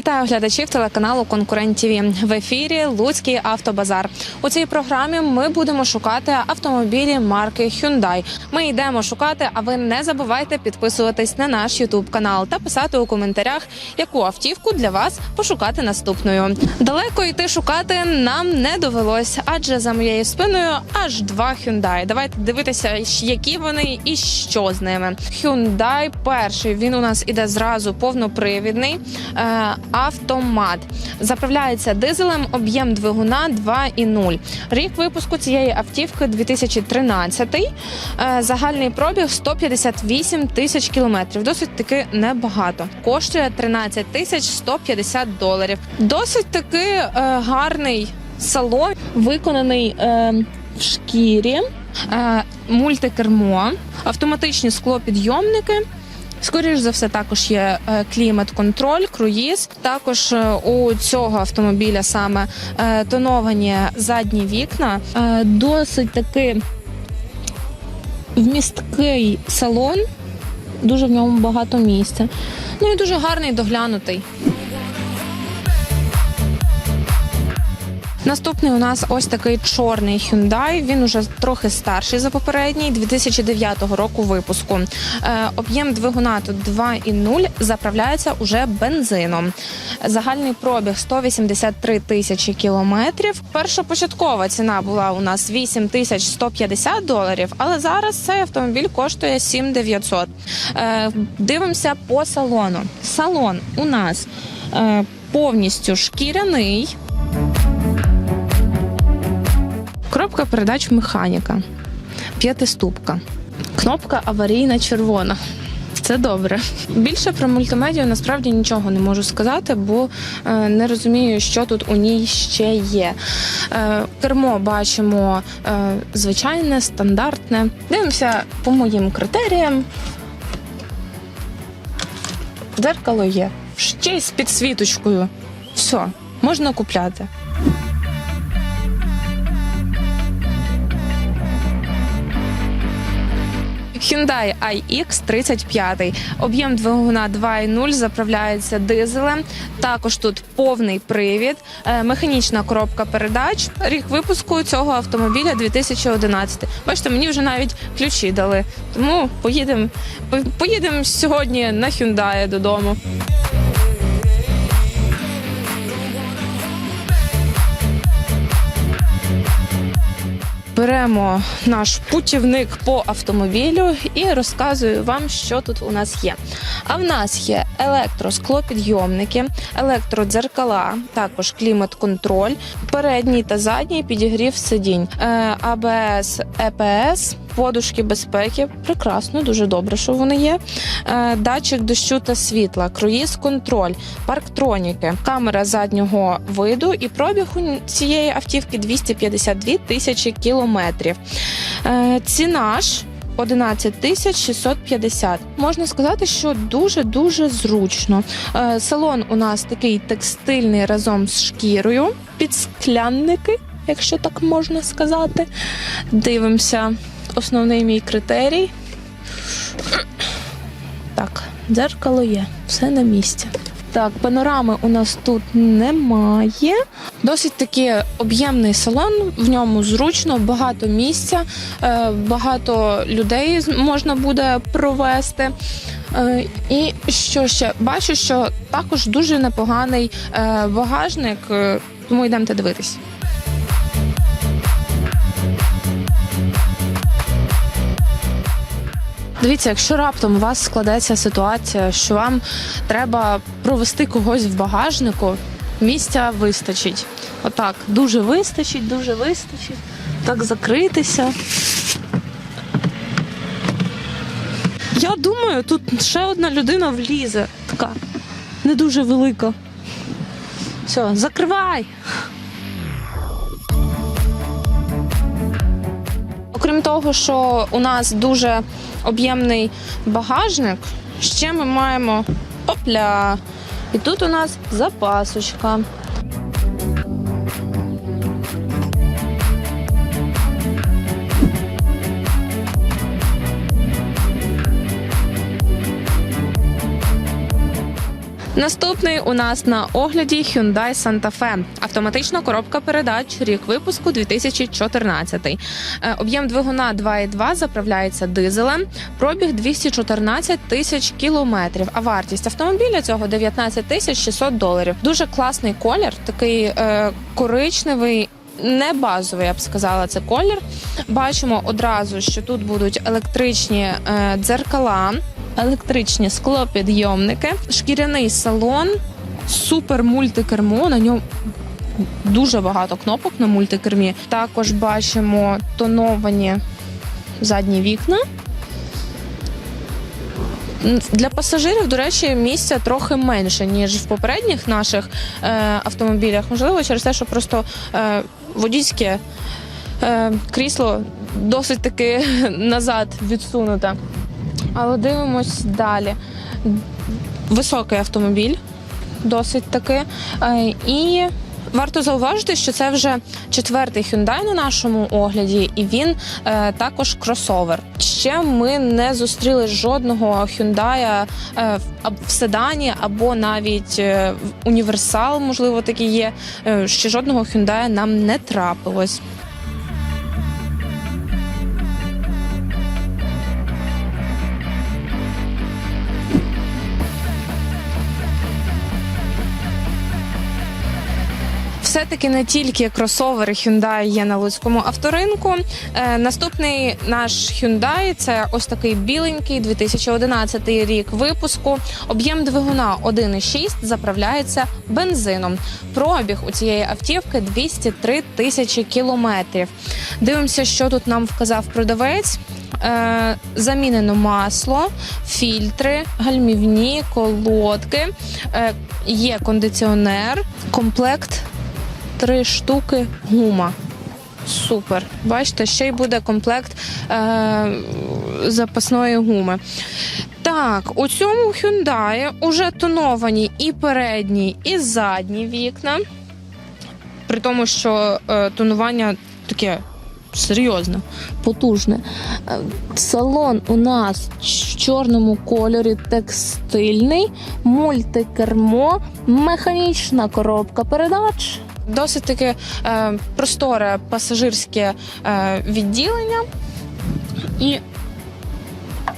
Вітаю глядачів телеканалу Конкурент ТВ. В ефірі Луцький автобазар. У цій програмі ми будемо шукати автомобілі марки Hyundai. Ми йдемо шукати, а ви не забувайте підписуватись на наш Ютуб канал та писати у коментарях, яку автівку для вас пошукати наступною. Далеко йти шукати нам не довелось, адже за моєю спиною аж два Hyundai. Давайте дивитися, які вони і що з ними. Hyundai перший він у нас іде зразу повнопривідний е, автомат. Заправляється дизелем, об'єм двигуна 2,0. Рік випуску цієї автівки 2013. Е, загальний пробіг 158 тисяч кілометрів. Досить таки небагато. Коштує 13 тисяч 150 доларів. Досить таки е, гарний салон, виконаний е, в шкірі. Мультикермо, автоматичні склопідйомники. Скоріш за все, також є е, клімат-контроль, круїз. Також е, у цього автомобіля саме е, тоновані задні вікна. Досить таки вмісткий салон, дуже в ньому багато місця. Ну і дуже гарний доглянутий. Наступний у нас ось такий чорний Hyundai. Він уже трохи старший за попередній 2009 року випуску. Е, об'єм двигуна тут 2,0, заправляється уже бензином. Загальний пробіг 183 тисячі кілометрів. Першопочаткова ціна була у нас 8 тисяч 150 доларів, але зараз цей автомобіль коштує 7 900. Е, дивимося по салону. Салон у нас е, повністю шкіряний. Коробка передач механіка, п'ятиступка, кнопка аварійна червона. Це добре. Більше про мультимедію насправді нічого не можу сказати, бо е, не розумію, що тут у ній ще є. Е, кермо бачимо е, звичайне, стандартне. Дивимося по моїм критеріям. Дзеркало є. Ще й з підсвіточкою. Все, можна купляти. Hyundai iX 35. Об'єм двигуна 2.0 заправляється дизелем. Також тут повний привід, е, механічна коробка передач. Рік випуску цього автомобіля 2011. Бачите, мені вже навіть ключі дали. Тому поїдемо поїдемо сьогодні на Hyundai додому. Беремо наш путівник по автомобілю і розказую вам, що тут у нас є. А в нас є електросклопідйомники, електродзеркала, також клімат-контроль, передній та задній підігрів сидінь, е, АБС, ЕПС, подушки безпеки. Прекрасно, дуже добре, що вони є. Е, Датчик дощу та світла, круїз-контроль, парктроніки, камера заднього виду і пробіг у цієї автівки 252 тисячі кілометрів. Е, Ціна ж 11 тисяч 650. Можна сказати, що дуже дуже зручно. Е, Салон у нас такий текстильний разом з шкірою, підсклянники, якщо так можна сказати. Дивимося. Основний мій критерій. Так, дзеркало є, все на місці. Так, панорами у нас тут немає. Досить таки об'ємний салон, в ньому зручно, багато місця, е, багато людей можна буде провести. Е, І що ще? Бачу, що також дуже непоганий е, багажник, тому йдемте дивитись. Дивіться, якщо раптом у вас складеться ситуація, що вам треба провести когось в багажнику, місця вистачить. Отак, дуже вистачить, дуже вистачить. Так закритися. Я думаю, тут ще одна людина влізе. Така не дуже велика. Все, закривай. Окрім того, що у нас дуже об'ємний багажник, ще ми маємо опля. І тут у нас запасочка. Наступний у нас на огляді Hyundai Santa Fe. Автоматична коробка передач, рік випуску 2014. Е, Об'єм двигуна 2,2 заправляється дизелем. Пробіг 214 тисяч кілометрів. А вартість автомобіля цього 19 тисяч 600 доларів. Дуже класний колір, такий е, коричневий. Не базовий, я б сказала, це колір. Бачимо одразу, що тут будуть електричні е, дзеркала, електричні склопідйомники, шкіряний салон, супер мультикермо. На ньому дуже багато кнопок на мультикермі. Також бачимо тоновані задні вікна. Для пасажирів, до речі, місця трохи менше, ніж в попередніх наших е, автомобілях. Можливо, через те, що просто е, водійське е, крісло досить таки назад відсунуте. Але дивимось далі. Високий автомобіль, досить таки. Е, і варто зауважити, що це вже четвертий Hyundai на нашому огляді, і він е, також кросовер. Ще ми не зустріли жодного Hyundai е, в- седані або навіть універсал, можливо, такий є. Ще жодного Hyundai нам не трапилось. Все-таки не тільки кросовери Hyundai є на Луцькому авторинку. Е, наступний наш Hyundai – це ось такий біленький 2011 рік випуску. Об'єм двигуна 1,6 заправляється бензином. Пробіг у цієї автівки 203 тисячі кілометрів. Дивимося, що тут нам вказав продавець. Е, замінено масло, фільтри, гальмівні, колодки, е, є кондиціонер, комплект три штуки гума. Супер. Бачите, ще й буде комплект е- запасної гуми. Так, у цьому Hyundai уже тоновані і передні, і задні вікна. При тому, що е, тонування таке серйозне, потужне. Е, Салон у нас в чорному кольорі текстильний, мультикермо, механічна коробка передач. Досить таки е, просторе пасажирське е, відділення і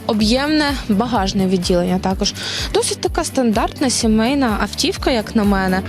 об'ємне багажне відділення також. Досить така стандартна сімейна автівка, як на мене.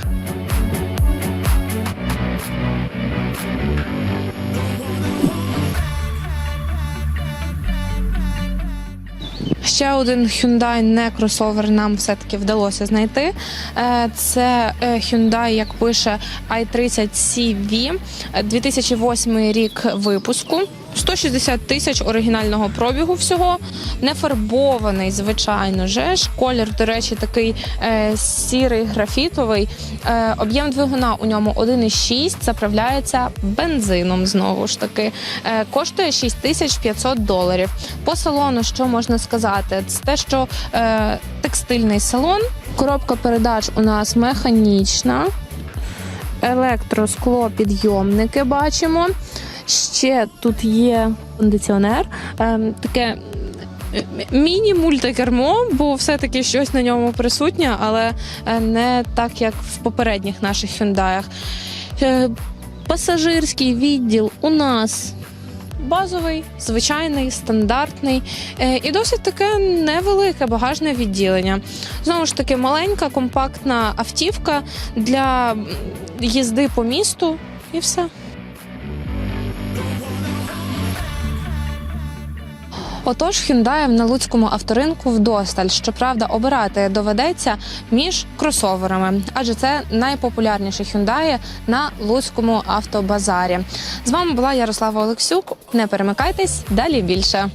Ще один Hyundai не кросовер нам все-таки вдалося знайти. Е, Це е, Hyundai, як пише i30 CV, е, 2008 рік випуску. 160 тисяч оригінального пробігу всього, не фарбований, звичайно же ж. Колір, до речі, такий е, сірий графітовий. Е, об'єм двигуна у ньому 1,6, заправляється бензином знову ж таки. Е, коштує 6500 доларів. По салону, що можна сказати, це те, що е, текстильний салон, коробка передач у нас механічна, електросклопідйомники бачимо. Ще тут є кондиціонер, е, таке міні-мультикермо, бо все-таки щось на ньому присутнє, але е, не так, як в попередніх наших хюндаях. Е, Пасажирський відділ у нас базовий, звичайний, стандартний е, і досить таке невелике багажне відділення. Знову ж таки, маленька, компактна автівка для їзди по місту і все. Отож, Hyundai на луцькому авторинку вдосталь. Щоправда, обирати доведеться між кросоверами, адже це найпопулярніші Hyundai на луцькому автобазарі. З вами була Ярослава Олексюк. Не перемикайтесь, далі більше.